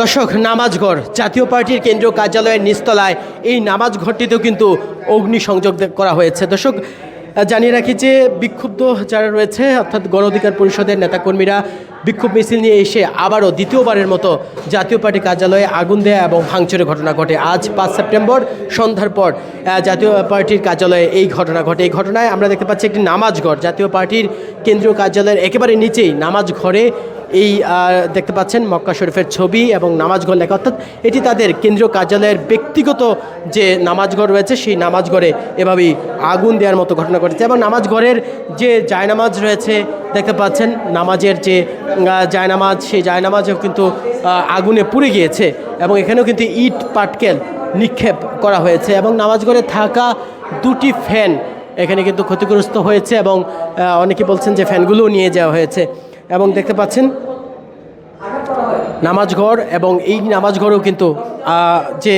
দর্শক নামাজঘর জাতীয় পার্টির কেন্দ্রীয় কার্যালয়ের নিচতলায় এই নামাজ ঘরটিতেও কিন্তু অগ্নি সংযোগ করা হয়েছে। দর্শক, জানিয়ে রাখি যে বিক্ষুব্ধ যারা রয়েছে, অর্থাৎ গণ অধিকার পরিষদের নেতাকর্মীরা বিক্ষোভ মিছিল নিয়ে এসে আবারও দ্বিতীয়বারের মতো জাতীয় পার্টি কার্যালয়ে আগুন দেয়া এবং ভাঙচুরের ঘটনা ঘটে। আজ পাঁচ সেপ্টেম্বর, সন্ধ্যার পর জাতীয় পার্টির কার্যালয়ে এই ঘটনা ঘটে। এই ঘটনায় আমরা দেখতে পাচ্ছি একটি নামাজ ঘর। জাতীয় পার্টির কেন্দ্রীয় কার্যালয়ের একেবারে নিচেই নামাজ ঘরে এই দেখতে পাচ্ছেন মক্কা শরীফের ছবি এবং নামাজঘর লেখা। অর্থাৎ এটি তাদের কেন্দ্রীয় কার্যালয়ের ব্যক্তিগত যে নামাজঘর রয়েছে, সেই নামাজঘরে এভাবেই আগুন দেওয়ার মতো ঘটনা ঘটেছে এবং নামাজঘরের যে জায়নামাজ রয়েছে, দেখতে পাচ্ছেন নামাজের যে জায়নামাজ, সেই জায়নামাজও কিন্তু আগুনে পুড়ে গিয়েছে এবং এখানেও কিন্তু ইট, পাটকেল নিক্ষেপ করা হয়েছে এবং নামাজঘরে থাকা দুটি ফ্যান এখানে কিন্তু ক্ষতিগ্রস্ত হয়েছে এবং অনেকে বলছেন যে ফ্যানগুলোও নিয়ে যাওয়া হয়েছে। এবং দেখতে পাচ্ছেন নামাজঘর এবং এই নামাজঘরেও কিন্তু যে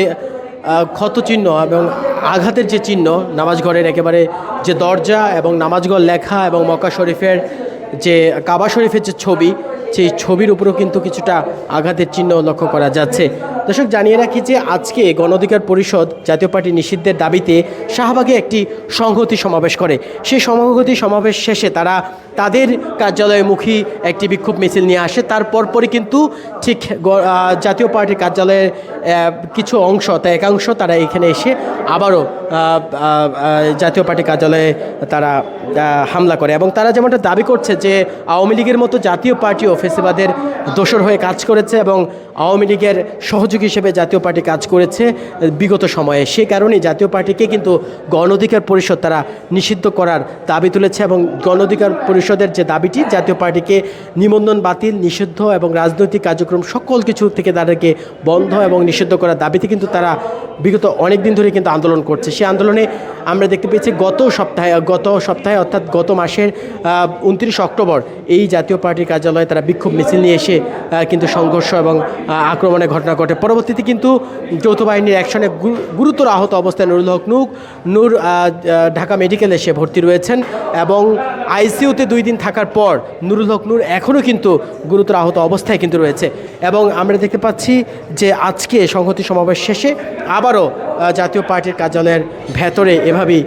ক্ষত ক্ষতচিহ্ন এবং আঘাতের যে চিহ্ন নামাজঘরের একেবারে যে দরজা এবং নামাজঘর লেখা এবং মক্কা শরীফের যে কাবা শরীফের যে ছবি সেই ছবির উপরেও কিন্তু কিছুটা আঘাতের চিহ্ন লক্ষ্য করা যাচ্ছে। দর্শক, জানিয়ে রাখি যে আজকে গণ অধিকার পরিষদ জাতীয় পার্টি নিষিদ্ধের দাবিতে শাহবাগে একটি সংহতি সমাবেশ করে। সেই সংহতি সমাবেশ শেষে তারা তাদের কার্যালয়মুখী একটি বিক্ষোভ মিছিল নিয়ে আসে। তার পরপরই কিন্তু ঠিক জাতীয় পার্টির কার্যালয়ের কিছু অংশ তা একাংশ তারা এখানে এসে আবারও জাতীয় পার্টি কার্যালয়ে তারা হামলা করে। এবং তারা যেমনটা দাবি করছে যে আওয়ামী লীগের মতো জাতীয় পার্টিও ফেসিবাদের দোষর হয়ে কাজ করেছে এবং আওয়ামী লীগের সহযোগী হিসেবে জাতীয় পার্টি কাজ করেছে বিগত সময়ে। সে কারণেই জাতীয় পার্টিকে কিন্তু গণ অধিকার পরিষদ তারা নিষিদ্ধ করার দাবি তুলেছে এবং গণ অধিকার পরিষদের যে দাবিটি, জাতীয় পার্টিকে নিবন্ধন, বাতিল, নিষিদ্ধ এবং রাজনৈতিক কার্যক্রম সকল কিছু থেকে তাদেরকে বন্ধ এবং নিষিদ্ধ করার দাবিতে কিন্তু তারা বিগত অনেক দিন ধরে কিন্তু আন্দোলন করছে। সেই আন্দোলনে আমরা দেখতে পেয়েছি গত সপ্তাহে গত সপ্তাহে অর্থাৎ গত মাসের উনত্রিশ অক্টোবর এই জাতীয় পার্টির কার্যালয়ে তারা বিক্ষোভ মিছিল নিয়ে এসে কিন্তু সংঘর্ষ এবং আক্রমণের ঘটনা ঘটে। পরবর্তীতে কিন্তু যৌথ বাহিনীর অ্যাকশনে গুরুতর আহত অবস্থায় নুরুল হক নূর নূর ঢাকা মেডিকেলে এসে ভর্তি রয়েছেন এবং আইসিইউতে দুই দিন থাকার পর নুরুল হক নূর এখনও কিন্তু গুরুতর আহত অবস্থায় কিন্তু রয়েছে। এবং আমরা দেখতে পাচ্ছি যে আজকে সংহতি সমাবেশ শেষে আবারও জাতীয় জাতীয় পার্টির কার্যালয়ের ভেতরে এভাবেই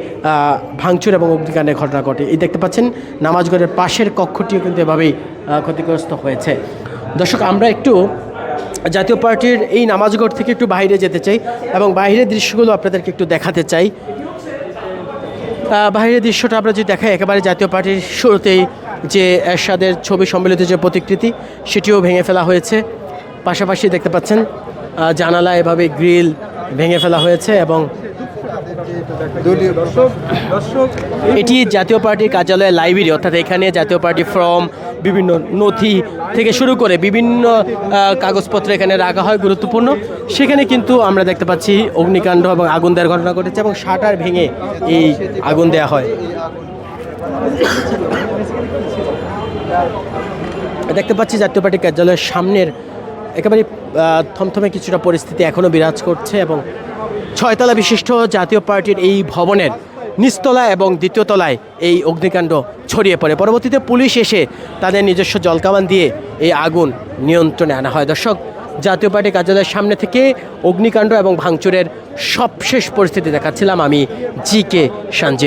ভাঙচুর এবং অগ্নিকাণ্ডের ঘটনা ঘটে। এই দেখতে পাচ্ছেন নামাজগড়ের পাশের কক্ষটিও কিন্তু এভাবেই ক্ষতিগ্রস্ত হয়েছে। দর্শক, আমরা একটু জাতীয় পার্টির এই নামাজগড় থেকে একটু বাইরে যেতে চাই এবং বাইরের দৃশ্যগুলো আপনাদেরকে একটু দেখাতে চাই। বাইরের দৃশ্যটা আমরা যদি দেখাই, একেবারে জাতীয় পার্টির শুরুতেই যে এরশাদের ছবি সম্মিলিত যে প্রতিকৃতি, সেটিও ভেঙে ফেলা হয়েছে। পাশাপাশি দেখতে পাচ্ছেন জানালা এভাবে গ্রিল ভেঙে ফেলা হয়েছে এবং এটি জাতীয় পার্টির কার্যালয়ের লাইব্রেরি অর্থাৎ এখানে জাতীয় পার্টি ফর্ম বিভিন্ন নথি থেকে শুরু করে বিভিন্ন কাগজপত্র এখানে রাখা হয় গুরুত্বপূর্ণ। সেখানে কিন্তু আমরা দেখতে পাচ্ছি অগ্নিকাণ্ড এবং আগুন দেওয়ার ঘটনা ঘটেছে এবং শাটার ভেঙে এই আগুন দেওয়া হয়। দেখতে পাচ্ছি জাতীয় পার্টি কার্যালয়ের সামনের একেবারে থমথমে কিছুটা পরিস্থিতি এখনও বিরাজ করছে এবং ছয়তলা বিশিষ্ট জাতীয় পার্টির এই ভবনের নিচতলা এবং দ্বিতীয় তলায় এই অগ্নিকাণ্ড ছড়িয়ে পড়ে। পরবর্তীতে পুলিশ এসে তাদের নিজস্ব জলকামান দিয়ে এই আগুন নিয়ন্ত্রণে আনা হয়। দর্শক, জাতীয় পার্টি কার্যালয়ের সামনে থেকে অগ্নিকাণ্ড এবং ভাঙচুরের সবশেষ পরিস্থিতি দেখাচ্ছিলাম আমি জি কে সঞ্জয়